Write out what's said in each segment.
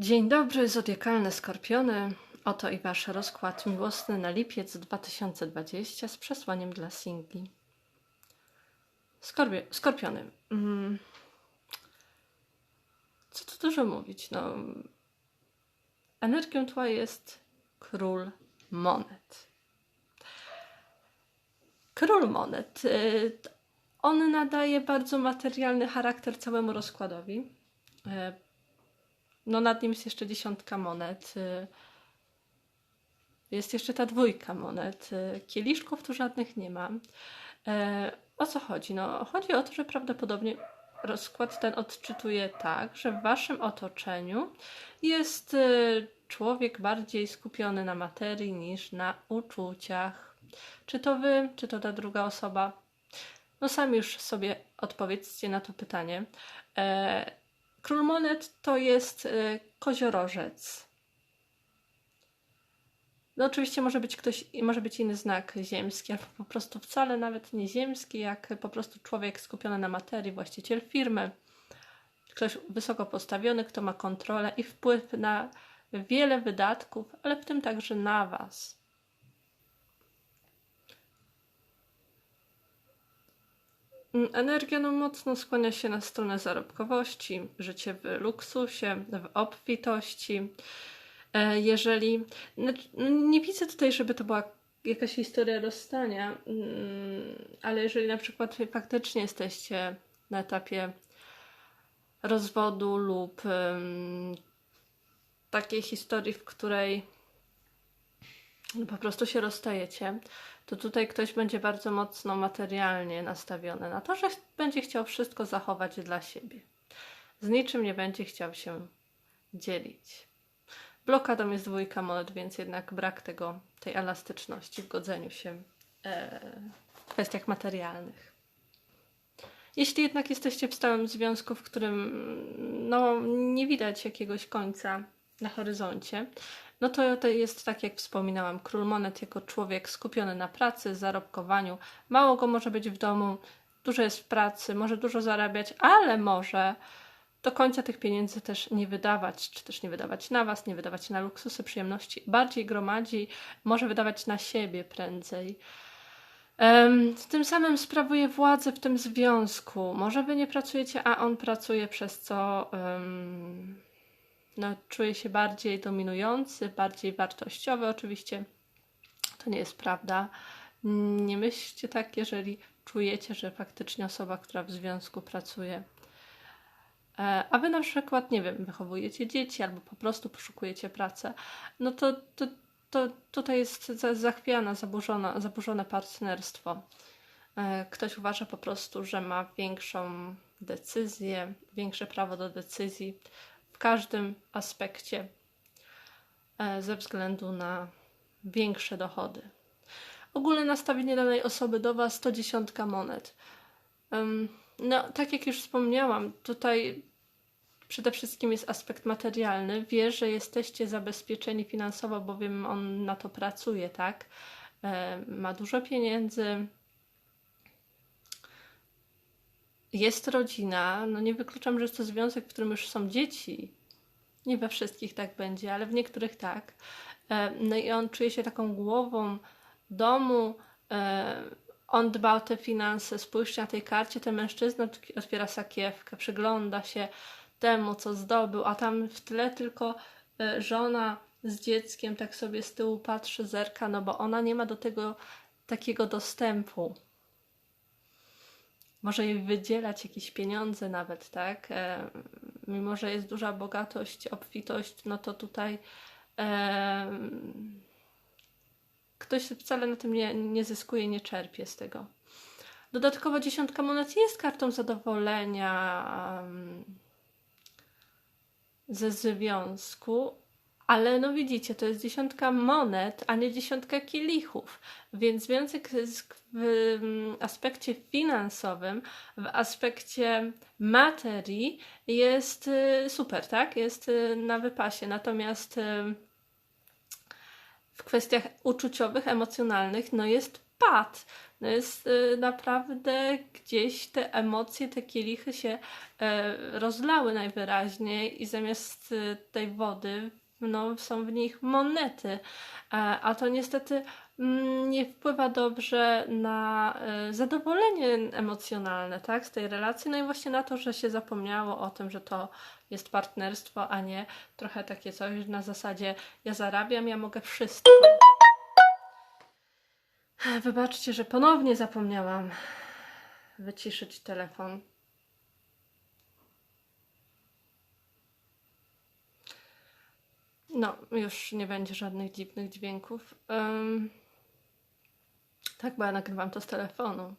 Dzień dobry, zodiakalne skorpiony. Oto i wasz rozkład miłosny na lipiec 2020 z przesłaniem dla singli. Skorpio, skorpiony. Mm. Co tu dużo mówić? No, energią tła jest król monet. Król monet. y, On nadaje bardzo materialny charakter całemu rozkładowi. No nad nim jest jeszcze dziesiątka monet. y, Jest jeszcze ta dwójka monet. y, Kieliszków tu żadnych nie ma. E, O co chodzi? No, chodzi o to, że prawdopodobnie rozkład ten odczytuje tak, że w waszym otoczeniu jest y, człowiek bardziej skupiony na materii niż na uczuciach. Czy to wy, czy to ta druga osoba? No sami już sobie odpowiedzcie na to pytanie. E, Król monet to jest y, koziorożec. No oczywiście może być ktoś, może być inny znak ziemski, albo po prostu wcale nawet nie ziemski, jak po prostu człowiek skupiony na materii, właściciel firmy, ktoś wysoko postawiony, kto ma kontrolę i wpływ na wiele wydatków, ale w tym także na Was. Energia no, mocno skłania się na stronę zarobkowości, życie w luksusie, w obfitości. E, Jeżeli. no, Nie widzę tutaj, żeby to była jakaś historia rozstania, mm, ale jeżeli na przykład faktycznie jesteście na etapie rozwodu lub takiej historii, w której po prostu się rozstajecie, to tutaj ktoś będzie bardzo mocno materialnie nastawiony na to, że będzie chciał wszystko zachować dla siebie. Z niczym nie będzie chciał się dzielić. Blokadą jest dwójka monet, więc jednak brak tego, tej elastyczności w godzeniu się e, w kwestiach materialnych. Jeśli jednak jesteście w stałym związku, w którym no, nie widać jakiegoś końca na horyzoncie, no to jest tak, jak wspominałam, król monet jako człowiek skupiony na pracy, zarobkowaniu. Mało go może być w domu, dużo jest w pracy, może dużo zarabiać, ale może do końca tych pieniędzy też nie wydawać, czy też nie wydawać na was, nie wydawać na luksusy, przyjemności. Bardziej gromadzi, może wydawać na siebie prędzej. Tym samym sprawuje władzę w tym związku. Może wy nie pracujecie, a on pracuje, przez co em, no, czuje się bardziej dominujący, bardziej wartościowy. Oczywiście to nie jest prawda. Nie myślcie tak, jeżeli czujecie, że faktycznie osoba, która w związku pracuje, e, a wy na przykład, nie wiem, wychowujecie dzieci albo po prostu poszukujecie pracy, no to, to, to tutaj jest za- zachwiana, zaburzona, zaburzone partnerstwo. E, Ktoś uważa po prostu, że ma większą decyzję, większe prawo do decyzji w każdym aspekcie e, ze względu na większe dochody. Ogólne nastawienie danej osoby do Was to dziesiątka monet. No, tak jak już wspomniałam, tutaj przede wszystkim jest aspekt materialny. Wie, że jesteście zabezpieczeni finansowo, bowiem on na to pracuje, tak? E, Ma dużo pieniędzy. Jest rodzina. No nie wykluczam, że jest to związek, w którym już są dzieci. Nie we wszystkich tak będzie, ale w niektórych tak. E, No i on czuje się taką głową domu. e, On dba o te finanse. Spójrzcie na tej karcie, ten mężczyzna otwiera sakiewkę, przygląda się temu, co zdobył, a tam w tle tylko e, żona z dzieckiem tak sobie z tyłu patrzy, zerka, no bo ona nie ma do tego takiego dostępu. Może jej wydzielać jakieś pieniądze nawet, tak? E, mimo, że jest duża bogatość, obfitość, no to tutaj e, ktoś wcale na tym nie, nie zyskuje, nie czerpie z tego. Dodatkowo dziesiątka monet jest kartą zadowolenia em, ze związku, ale no widzicie, to jest dziesiątka monet, a nie dziesiątka kielichów. Więc związek w mm, aspekcie finansowym, w aspekcie materii jest y, super, tak? Jest y, na wypasie. Natomiast y, w kwestiach uczuciowych, emocjonalnych, no jest pad. No jest naprawdę gdzieś te emocje, te kielichy się rozlały najwyraźniej i zamiast tej wody no, są w nich monety. E, a to niestety mm, nie wpływa dobrze na e, zadowolenie emocjonalne tak, z tej relacji, no i właśnie na to, że się zapomniało o tym, że to jest partnerstwo, a nie trochę takie coś na zasadzie ja zarabiam, ja mogę wszystko. Wybaczcie, że ponownie zapomniałam wyciszyć telefon. No, już nie będzie żadnych dziwnych dźwięków. Um, tak, bo ja nagrywam to z telefonu.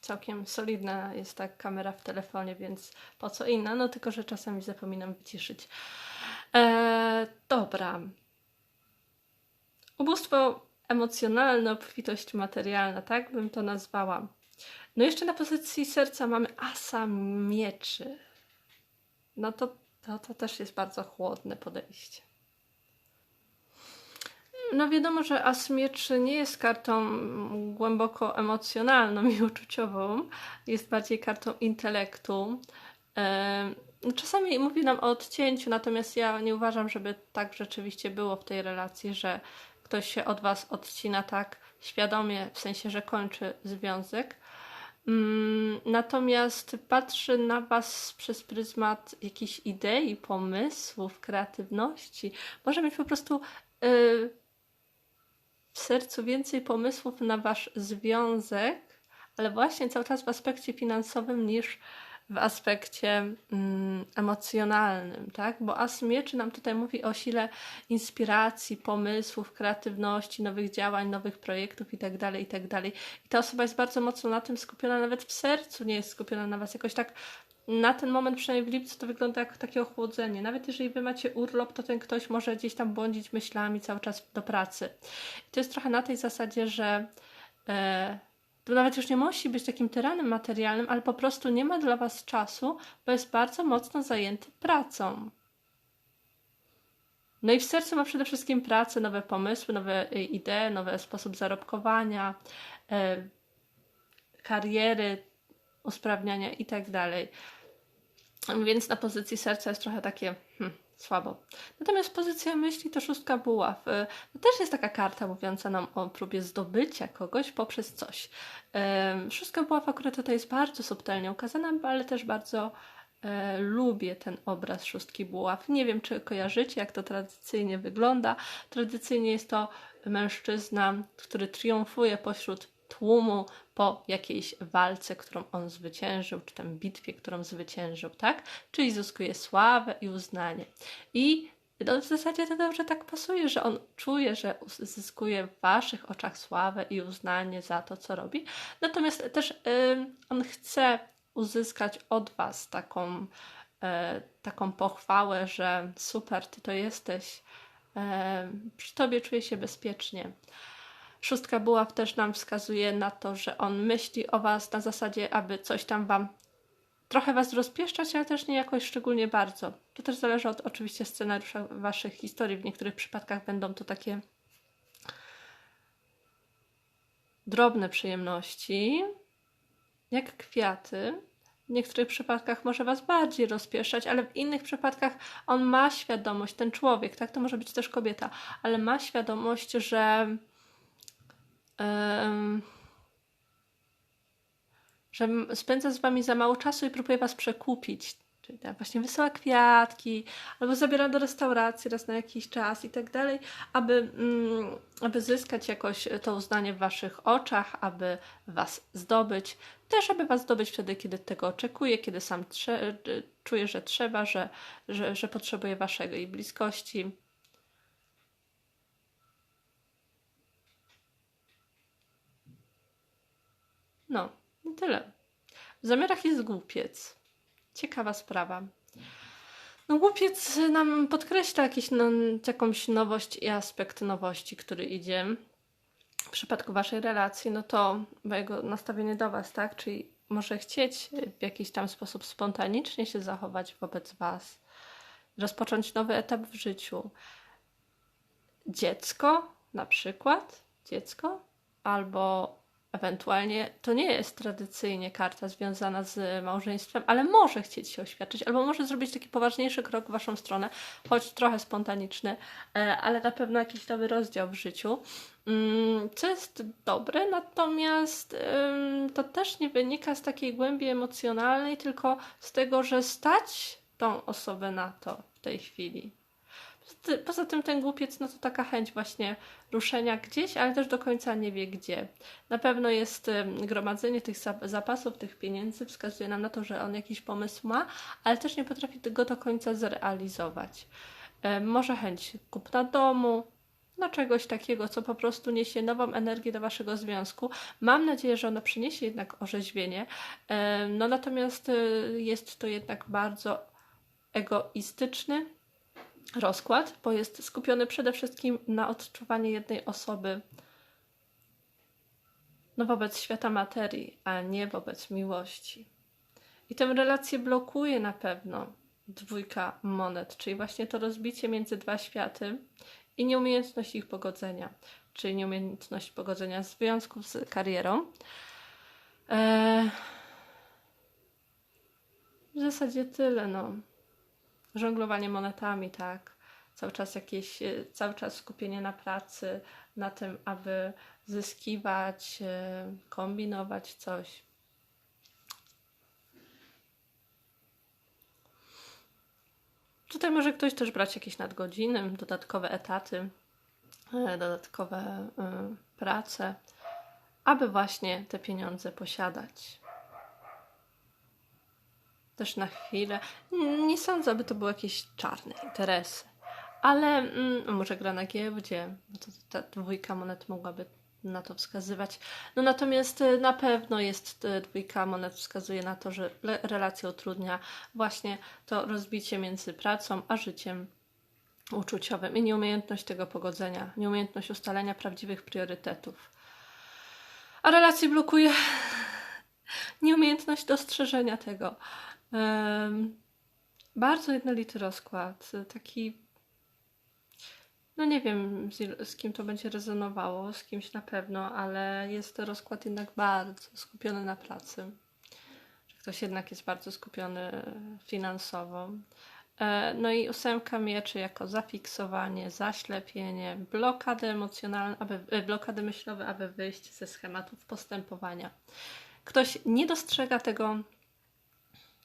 Całkiem solidna jest ta kamera w telefonie, więc po co inna? No tylko, że czasami zapominam wyciszyć. E, dobra. Ubóstwo emocjonalne, obfitość materialna, tak bym to nazwała. No jeszcze na pozycji serca mamy asa mieczy. No to, to, to też jest bardzo chłodne podejście. No wiadomo, że as mieczy nie jest kartą głęboko emocjonalną i uczuciową. Jest bardziej kartą intelektu. Czasami mówi nam o odcięciu, natomiast ja nie uważam, żeby tak rzeczywiście było w tej relacji, że ktoś się od Was odcina tak świadomie, w sensie, że kończy związek. Mm, natomiast patrzy na Was przez pryzmat jakichś idei, pomysłów, kreatywności. Może mieć po prostu yy, w sercu więcej pomysłów na Wasz związek, ale właśnie cały czas w aspekcie finansowym niż w aspekcie mm, emocjonalnym, tak? Bo as mieczy nam tutaj mówi o sile inspiracji, pomysłów, kreatywności, nowych działań, nowych projektów itd., tak itd. Tak I ta osoba jest bardzo mocno na tym skupiona, nawet w sercu nie jest skupiona na Was. Jakoś tak na ten moment, przynajmniej w lipcu, to wygląda jak takie ochłodzenie. Nawet jeżeli Wy macie urlop, to ten ktoś może gdzieś tam błądzić myślami cały czas do pracy. I to jest trochę na tej zasadzie, że e, to nawet już nie musi być takim tyranem materialnym, ale po prostu nie ma dla Was czasu, bo jest bardzo mocno zajęty pracą. No i w sercu ma przede wszystkim pracę, nowe pomysły, nowe y, idee, nowy sposób zarobkowania, e, kariery, usprawniania itd. Tak Więc na pozycji serca jest trochę takie słabo. Natomiast pozycja myśli to szóstka buław. To też jest taka karta mówiąca nam o próbie zdobycia kogoś poprzez coś. Szóstka buław akurat tutaj jest bardzo subtelnie ukazana, ale też bardzo e, lubię ten obraz szóstki buław. Nie wiem, czy kojarzycie, jak to tradycyjnie wygląda. Tradycyjnie jest to mężczyzna, który triumfuje pośród tłumu po jakiejś walce, którą on zwyciężył, czy tam bitwie, którą zwyciężył, tak? Czyli zyskuje sławę i uznanie. I no, w zasadzie to dobrze tak pasuje, że on czuje, że zyskuje w waszych oczach sławę i uznanie za to, co robi. Natomiast też yy, on chce uzyskać od was taką, yy, taką pochwałę, że super, ty to jesteś, yy, przy tobie czuję się bezpiecznie. Szóstka buław też nam wskazuje na to, że on myśli o Was na zasadzie, aby coś tam Wam trochę Was rozpieszczać, ale też nie jakoś szczególnie bardzo. To też zależy od oczywiście scenariusza Waszych historii. W niektórych przypadkach będą to takie drobne przyjemności, jak kwiaty. W niektórych przypadkach może Was bardziej rozpieszczać, ale w innych przypadkach on ma świadomość, ten człowiek, tak, to może być też kobieta, ale ma świadomość, że że spędza z wami za mało czasu i próbuje was przekupić. Czyli tak, właśnie wysyła kwiatki, albo zabiera do restauracji raz na jakiś czas i tak dalej, aby, mm, aby zyskać jakoś to uznanie w waszych oczach, aby was zdobyć. Też, aby was zdobyć wtedy, kiedy tego oczekuje, kiedy sam czuje, że trzeba, że, że, że potrzebuje waszej bliskości. No, i tyle. W zamiarach jest głupiec. Ciekawa sprawa. No, głupiec nam podkreśla jakiś, no, jakąś nowość i aspekt nowości, który idzie. W przypadku waszej relacji, no to jego nastawienie do was, tak? Czyli może chcieć w jakiś tam sposób spontanicznie się zachować wobec was, rozpocząć nowy etap w życiu. Dziecko, na przykład, dziecko, albo ewentualnie to nie jest tradycyjnie karta związana z małżeństwem, ale może chcieć się oświadczyć, albo może zrobić taki poważniejszy krok w waszą stronę, choć trochę spontaniczny, e, ale na pewno jakiś nowy rozdział w życiu. Mm, Co jest dobre, natomiast to też nie wynika z takiej głębi emocjonalnej, tylko z tego, że stać tą osobę na to w tej chwili. Poza ty- Poza tym ten głupiec, no to taka chęć właśnie ruszenia gdzieś, ale też do końca nie wie gdzie. Na pewno jest gromadzenie tych zap- zapasów, tych pieniędzy, wskazuje nam na to, że on jakiś pomysł ma, ale też nie potrafi go do końca zrealizować. Może chęć kupna domu, no czegoś takiego, co po prostu niesie nową energię do waszego związku. Mam nadzieję, że ono przyniesie jednak orzeźwienie. No natomiast y, jest to jednak bardzo egoistyczny rozkład, bo jest skupiony przede wszystkim na odczuwaniu jednej osoby no wobec świata materii, a nie wobec miłości. I tę relację blokuje na pewno dwójka monet, czyli właśnie to rozbicie między dwa światy i nieumiejętność ich pogodzenia, czyli nieumiejętność pogodzenia związków z karierą. Eee, w zasadzie tyle, no. Żonglowanie monetami, tak. Cały czas jakieś, e, cały czas skupienie na pracy, na tym, aby zyskiwać, e, kombinować coś. Tutaj może ktoś też brać jakieś nadgodziny, dodatkowe etaty, e, dodatkowe prace, aby właśnie te pieniądze posiadać. Też na chwilę. Nie sądzę, aby to były jakieś czarne interesy, ale mm, może gra na giełdzie, no to ta dwójka monet mogłaby na to wskazywać. No natomiast y, na pewno jest y, dwójka monet wskazuje na to, że relację utrudnia właśnie to rozbicie między pracą a życiem uczuciowym i nieumiejętność tego pogodzenia, nieumiejętność ustalenia prawdziwych priorytetów. A relację blokuje nieumiejętność dostrzeżenia tego. Bardzo jednolity rozkład, taki no nie wiem, z, z kim to będzie rezonowało, z kimś na pewno, ale jest to rozkład jednak bardzo skupiony na pracy. Ktoś jednak jest bardzo skupiony finansowo. E, No i ósemka mieczy jako zafiksowanie, zaślepienie, blokady emocjonalne, aby, e, blokady myślowe, aby wyjść ze schematów postępowania. Ktoś nie dostrzega tego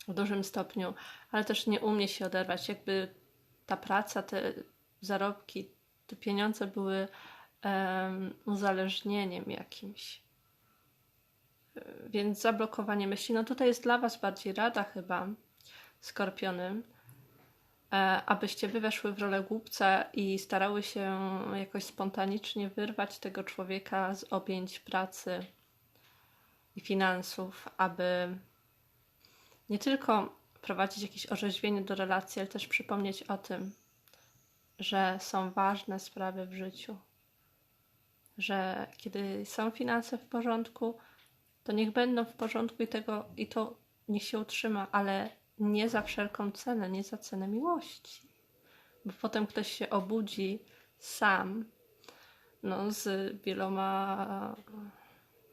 w dużym stopniu, ale też nie umie się oderwać. Jakby ta praca, te zarobki, te pieniądze były em, uzależnieniem jakimś. E, Więc zablokowanie myśli. No tutaj jest dla Was bardziej rada chyba, skorpionym, e, abyście wy weszły w rolę głupca i starały się jakoś spontanicznie wyrwać tego człowieka z objęć pracy i finansów, aby nie tylko prowadzić jakieś orzeźwienie do relacji, ale też przypomnieć o tym, że są ważne sprawy w życiu. Że kiedy są finanse w porządku, to niech będą w porządku i, tego, i to niech się utrzyma, ale nie za wszelką cenę, nie za cenę miłości. Bo potem ktoś się obudzi sam, no, z wieloma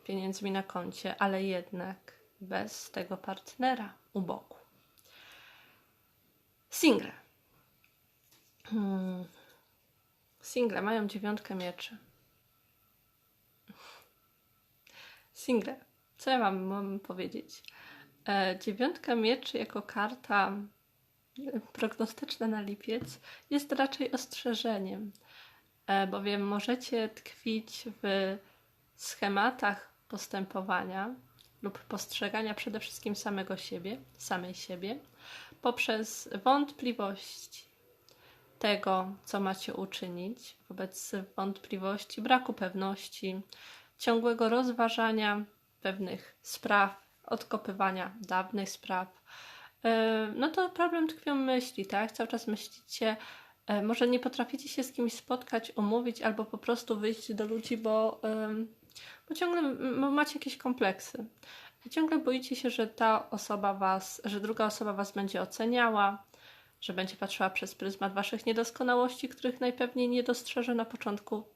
pieniędzmi na koncie, ale jednak bez tego partnera u boku. Single. Hmm. Single mają dziewiątkę mieczy. Single. Co ja wam mam powiedzieć? E, dziewiątka mieczy jako karta e, prognostyczna na lipiec jest raczej ostrzeżeniem, e, bowiem możecie tkwić w schematach postępowania lub postrzegania przede wszystkim samego siebie, samej siebie, poprzez wątpliwości tego, co macie uczynić, wobec wątpliwości, braku pewności, ciągłego rozważania pewnych spraw, odkopywania dawnych spraw. E, No to problem tkwią myśli, tak? Cały czas myślicie, e, może nie potraficie się z kimś spotkać, umówić, albo po prostu wyjść do ludzi, bo, bo ciągle macie jakieś kompleksy. Ciągle boicie się, że ta osoba was, że druga osoba was będzie oceniała, że będzie patrzyła przez pryzmat waszych niedoskonałości, których najpewniej nie dostrzeże na początku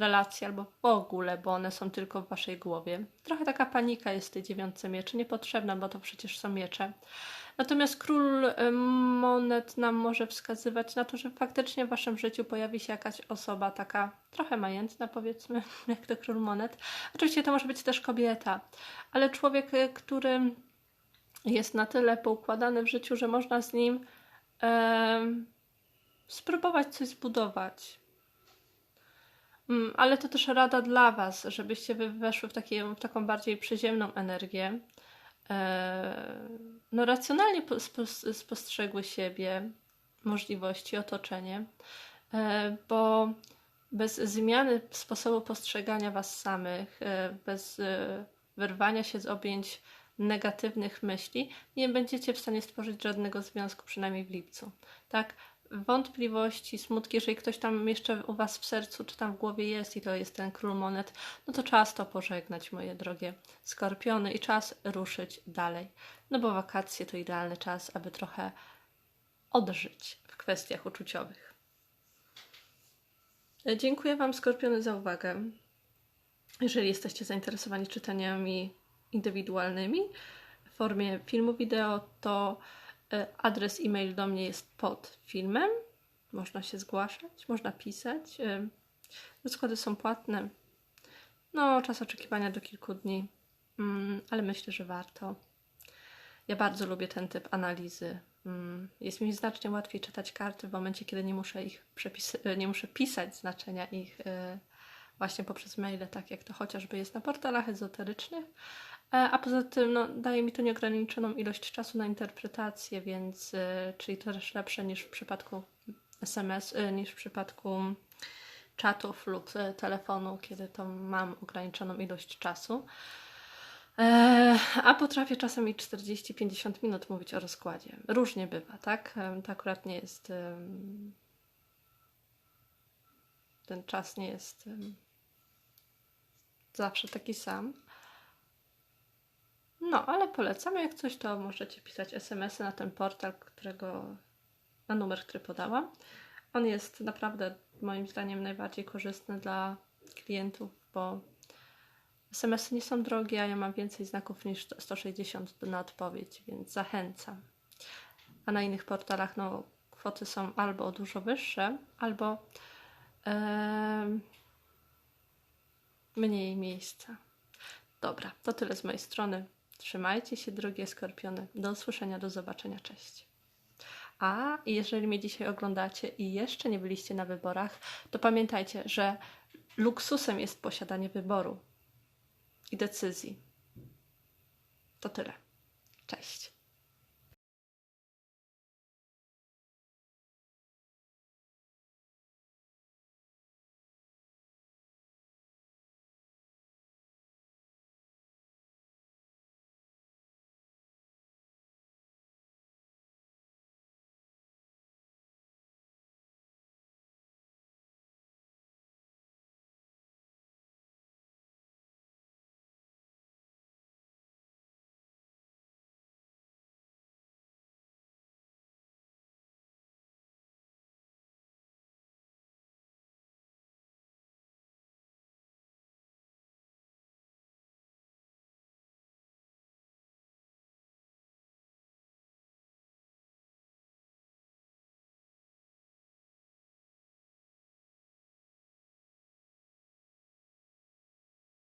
relacje albo w ogóle, bo one są tylko w waszej głowie. Trochę taka panika jest w tej dziewiątce mieczy, niepotrzebna, bo to przecież są miecze. Natomiast król monet nam może wskazywać na to, że faktycznie w waszym życiu pojawi się jakaś osoba taka trochę majętna, powiedzmy, jak to król monet. Oczywiście to może być też kobieta, ale człowiek, y, który jest na tyle poukładany w życiu, że można z nim em, spróbować coś zbudować. Mm, Ale to też rada dla Was, żebyście wy weszły w, takie, w taką bardziej przyziemną energię. E, No, racjonalnie po- spo- spostrzegły siebie, możliwości, otoczenie, e, bo bez zmiany sposobu postrzegania Was samych, e, bez wyrwania się z objęć negatywnych myśli, nie będziecie w stanie stworzyć żadnego związku, przynajmniej w lipcu. Tak? Wątpliwości, smutki, jeżeli ktoś tam jeszcze u Was w sercu czy tam w głowie jest i to jest ten król monet, no to czas to pożegnać, moje drogie skorpiony, i czas ruszyć dalej. No bo wakacje to idealny czas, aby trochę odżyć w kwestiach uczuciowych. Dziękuję Wam, skorpiony, za uwagę. Jeżeli jesteście zainteresowani czytaniami indywidualnymi w formie filmu wideo, to adres e-mail do mnie jest pod filmem. Można się zgłaszać, można pisać. E, Rozkłady są płatne. No, czas oczekiwania do kilku dni, Mm, ale myślę, że warto. Ja bardzo lubię ten typ analizy. Mm, Jest mi znacznie łatwiej czytać karty w momencie, kiedy nie muszę ich przepis- e, nie muszę pisać znaczenia ich właśnie poprzez maile, tak jak to chociażby jest na portalach ezoterycznych. E, A poza tym no, daje mi to nieograniczoną ilość czasu na interpretację, więc e, czyli to też lepsze niż w przypadku SMS, e, niż w przypadku czatów lub telefonu, kiedy to mam ograniczoną ilość czasu. A potrafię czasem i 40-50 minut mówić o rozkładzie. Różnie bywa, tak? To akurat nie jest. Ten czas nie jest zawsze taki sam. No, ale polecam. Jak coś, to możecie pisać SMS-y na ten portal, którego. na numer, który podałam. On jest naprawdę, moim zdaniem, najbardziej korzystny dla klientów, bo SMS-y nie są drogie, a ja mam więcej znaków niż 160 na odpowiedź, więc zachęcam. A na innych portalach no, kwoty są albo dużo wyższe, albo mniej miejsca. Dobra, to tyle z mojej strony. Trzymajcie się, drogie skorpiony. Do usłyszenia, do zobaczenia. Cześć. A jeżeli mnie dzisiaj oglądacie i jeszcze nie byliście na wyborach, to pamiętajcie, że luksusem jest posiadanie wyboru i decyzji. To tyle. Cześć.